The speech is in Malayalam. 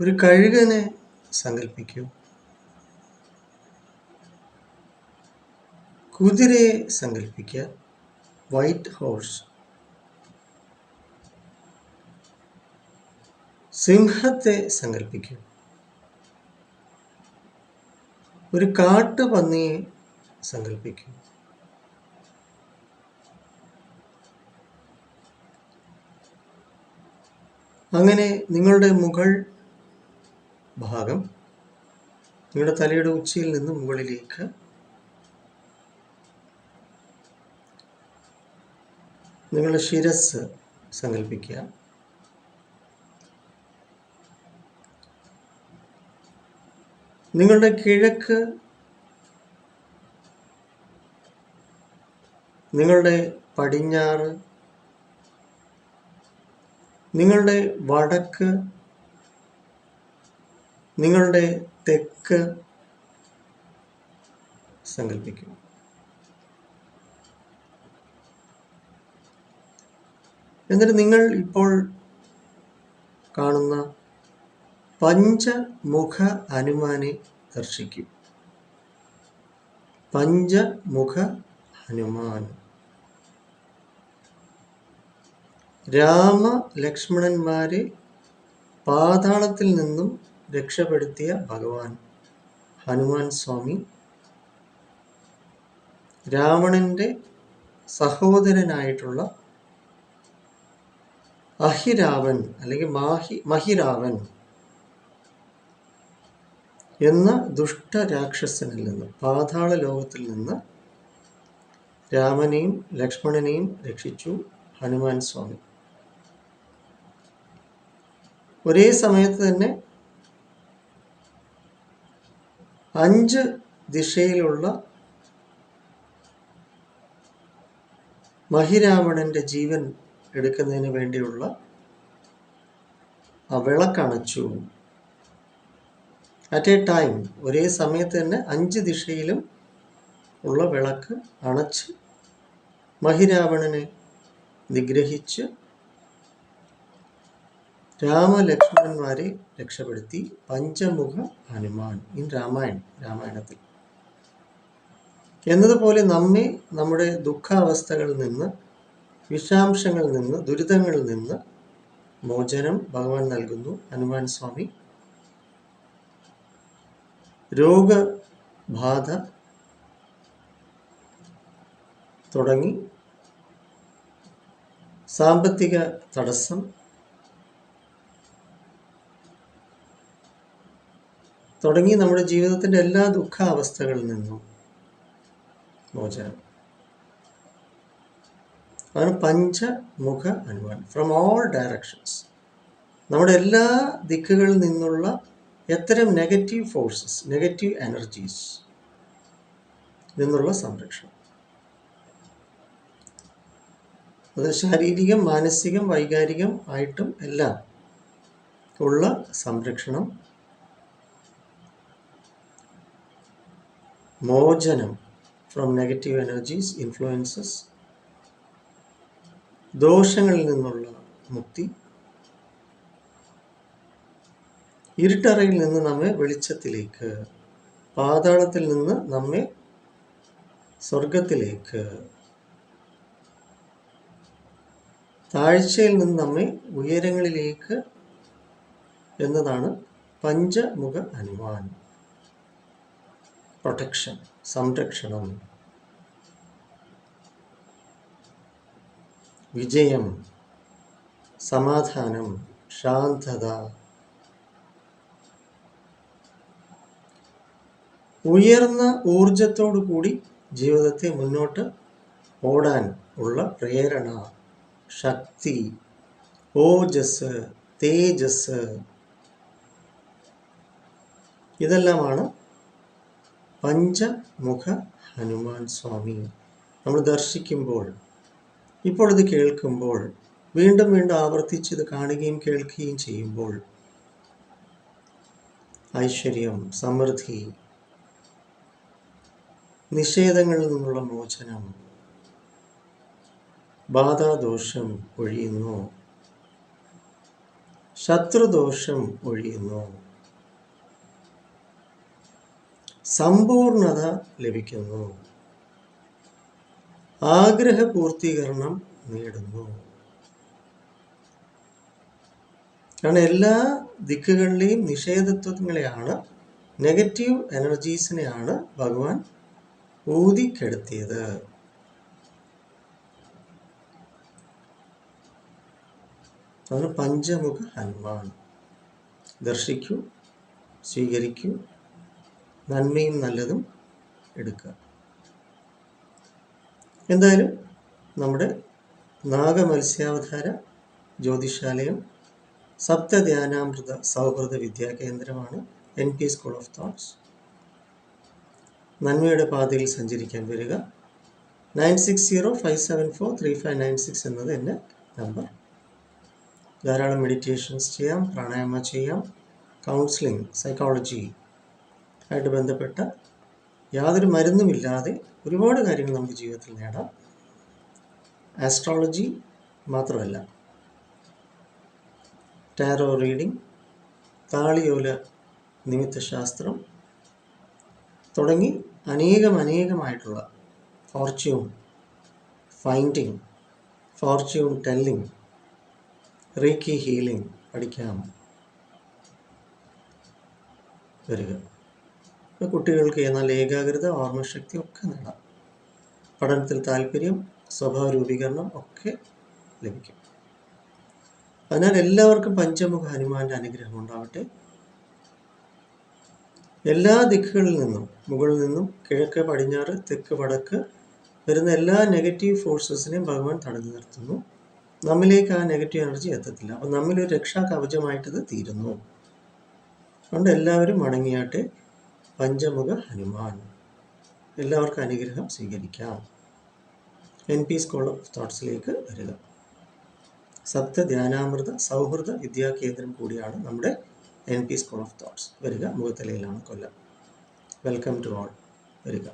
ഒരു കഴുകനെ സങ്കല്പിക്കൂ കുതിരയെ സങ്കല്പിക്കുക വൈറ്റ് ഹോഴ്സ്. സിംഹത്തെ സങ്കല്പിക്കൂ ഒരു കാട്ടുപന്നിയെ സങ്കല്പിക്കൂ അങ്ങനെ നിങ്ങളുടെ മുകൾ ഭാഗം നിങ്ങളുടെ തലയുടെ ഉച്ചയിൽ നിന്ന് മുകളിലേക്ക് നിങ്ങളുടെ ശിരസ് സങ്കല്പിക്കുക നിങ്ങളുടെ കിഴക്ക് നിങ്ങളുടെ പടിഞ്ഞാറ് നിങ്ങളുടെ വടക്ക് നിങ്ങളുടെ തെക്ക് സങ്കല്പിക്കും എന്നിട്ട് നിങ്ങൾ ഇപ്പോൾ കാണുന്ന പഞ്ചമുഖ ഹനുമാനെ ദർശിക്കും. പഞ്ചമുഖ ഹനുമാൻ. രാമ ലക്ഷ്മണന്മാരെ പാതാളത്തിൽ നിന്നും രക്ഷപ്പെടുത്തിയ ഭഗവാൻ ഹനുമാൻ സ്വാമി. രാവണന്റെ സഹോദരനായിട്ടുള്ള അഹിരാവൻ അല്ലെങ്കിൽ മാഹി മഹിരാവൻ എന്ന ദുഷ്ടരാക്ഷസനിൽ നിന്ന് പാതാള ലോകത്തിൽ നിന്ന് രാമനെയും ലക്ഷ്മണനെയും രക്ഷിച്ചു ഹനുമാൻ സ്വാമി. ഒരേ സമയത്ത് തന്നെ അഞ്ച് ദിശയിലുള്ള മഹിരാവണന്റെ ജീവൻ എടുക്കുന്നതിന് വേണ്ടിയുള്ള ആ വിളക്കണച്ചു. അറ്റ് എ ടൈം ഒരേ സമയത്ത് തന്നെ അഞ്ച് ദിശയിലും ഉള്ള വിളക്ക് അണച്ച് മഹിരാവണനെ നിഗ്രഹിച്ച് രാമലക്ഷ്മണന്മാരെ രക്ഷപ്പെടുത്തി പഞ്ചമുഖ ഹനുമാൻ ഇൻ രാമായൺ രാമായണത്തിൽ. എന്നതുപോലെ നമ്മെ നമ്മുടെ ദുഃഖാവസ്ഥകളിൽ നിന്ന് വിഷാംശങ്ങളിൽ നിന്ന് ദുരിതങ്ങളിൽ നിന്ന് മോചനം ഭഗവാൻ നൽകുന്നു ഹനുമാൻ സ്വാമി. രോഗബാധ തുടങ്ങി സാമ്പത്തിക തടസ്സം തുടങ്ങി നമ്മുടെ ജീവിതത്തിന്റെ എല്ലാ ദുഃഖാവസ്ഥകളിൽ നിന്നും മോചനം. അതാണ് പഞ്ചമുഖ അനുമാനം. ഫ്രം ഓൾ ഡയറക്ഷൻസ് നമ്മുടെ എല്ലാ ദിക്കുകളിൽ നിന്നുള്ള എത്തരം നെഗറ്റീവ് ഫോഴ്സസ് നെഗറ്റീവ് എനർജീസ് നിന്നുള്ള സംരക്ഷണം. അത് ശാരീരികം മാനസികം വൈകാരികം ആയിട്ടും എല്ലാം ഉള്ള സംരക്ഷണം മോചനം ഫ്രം നെഗറ്റീവ് എനർജീസ് ഇൻഫ്ലുവൻസസ് ദോഷങ്ങളിൽ നിന്നുള്ള മുക്തി. ഇരുട്ടറയിൽ നിന്ന് നമ്മെ വെളിച്ചത്തിലേക്ക് പാതാളത്തിൽ നിന്ന് നമ്മെ സ്വർഗത്തിലേക്ക് താഴ്ചയിൽ നിന്ന് നമ്മെ ഉയരങ്ങളിലേക്ക് എന്നതാണ് പഞ്ചമുഖ ഹനുമാൻ പ്രൊട്ടക്ഷൻ സംരക്ഷണം വിജയം സമാധാനം ശാന്തത ഉയർന്ന ഊർജത്തോടു കൂടി ജീവിതത്തെ മുന്നോട്ട് ഓടാൻ ഉള്ള പ്രേരണ ശക്തി ഓജസ് തേജസ് ഇതെല്ലാമാണ് പഞ്ചമുഖ ഹനുമാൻ സ്വാമി. നമ്മൾ ദർശിക്കുമ്പോൾ ഇപ്പോൾ ഇത് കേൾക്കുമ്പോൾ വീണ്ടും വീണ്ടും ആവർത്തിച്ച് ഇത് കാണുകയും കേൾക്കുകയും ചെയ്യുമ്പോൾ ഐശ്വര്യം സമൃദ്ധി നിഷേധങ്ങളിൽ നിന്നുള്ള മോചനം ബാധാദോഷം ഒഴിയുന്നു ശത്രുദോഷം ഒഴിയുന്നു. സമ്പൂർണത ലഭിക്കുന്നു. ആഗ്രഹപൂർത്തീകരണം നേടുന്നു. കാരണം എല്ലാ ദിക്കുകളിലെയും നിഷേധത്വങ്ങളെയാണ് നെഗറ്റീവ് എനർജീസിനെയാണ് ഭഗവാൻ ഊതിക്കെടുത്തിയത്. അതാണ് പഞ്ചമുഖ ഹനുമാൻ. ദർശിക്കൂ സ്വീകരിക്കൂ നന്മയും നല്ലതും എടുക്കുക. എന്തായാലും നമ്മുടെ നാഗമത്സ്യാവതാര ജ്യോതിഷാലയം സപ്തധ്യാനാമൃത സൗഹൃദ വിദ്യാകേന്ദ്രമാണ് N P school of thoughts. നന്മയുടെ പാതയിൽ സഞ്ചരിക്കാൻ വരിക. Nine six zero five seven four three five nine six എന്നത് എന്റെ നമ്പർ. ധാരാളം മെഡിറ്റേഷൻസ് ചെയ്യാം പ്രാണായാമ ചെയ്യാം കൗൺസിലിംഗ് സൈക്കോളജി ആയിട്ട് ബന്ധപ്പെട്ട യാതൊരു മരുന്നുമില്ലാതെ ഒരുപാട് കാര്യങ്ങൾ നമുക്ക് ജീവിതത്തിൽ നേടാം. ആസ്ട്രോളജി മാത്രമല്ല. ടാരോ റീഡിംഗ് താളിയോല നിമിത്തശാസ്ത്രം തുടങ്ങി അനേകം അനേകമായിട്ടുള്ള fortune finding fortune telling reiki healing പഠിക്കാം. വരിക. കുട്ടികൾക്ക് നല്ല ഏകാഗ്രത ഓർമ്മശക്തി ഒക്കെ നേടാം. പഠനത്തിൽ താല്പര്യം സ്വഭാവ രൂപീകരണം ഒക്കെ ലഭിക്കും. അതിനാൽ എല്ലാവർക്കും പഞ്ചമുഖ ഹനുമാന്റെ അനുഗ്രഹം ഉണ്ടാവട്ടെ. എല്ലാ ദിക്കുകളിൽ നിന്നും മുകളിൽ നിന്നും കിഴക്ക് പടിഞ്ഞാറ് തെക്ക് വടക്ക് വരുന്ന എല്ലാ നെഗറ്റീവ് ഫോഴ്സസിനെയും ഭഗവാൻ തടഞ്ഞു നിർത്തുന്നു. നമ്മിലേക്ക് ആ നെഗറ്റീവ് എനർജി എത്തത്തില്ല. അപ്പം നമ്മിലൊരു രക്ഷാ കവചമായിട്ടത് തീരുന്നു. അതുകൊണ്ട് എല്ലാവരും മടങ്ങിയാട്ടെ പഞ്ചമുഖ ഹനുമാൻ. എല്ലാവർക്കും അനുഗ്രഹം സ്വീകരിക്കാം. എൻ പി സ്കൂൾ ഓഫ് തോട്ട്സിലേക്ക് വരിക. സപ്തധ്യാനാമൃത സൗഹൃദ വിദ്യാകേന്ദ്രം കൂടിയാണ് നമ്മുടെ N P school of thoughts വരിക മുഖത്തലയിലാണ് കൊല്ലം. വെൽക്കം ടു ഓൾ വരിക.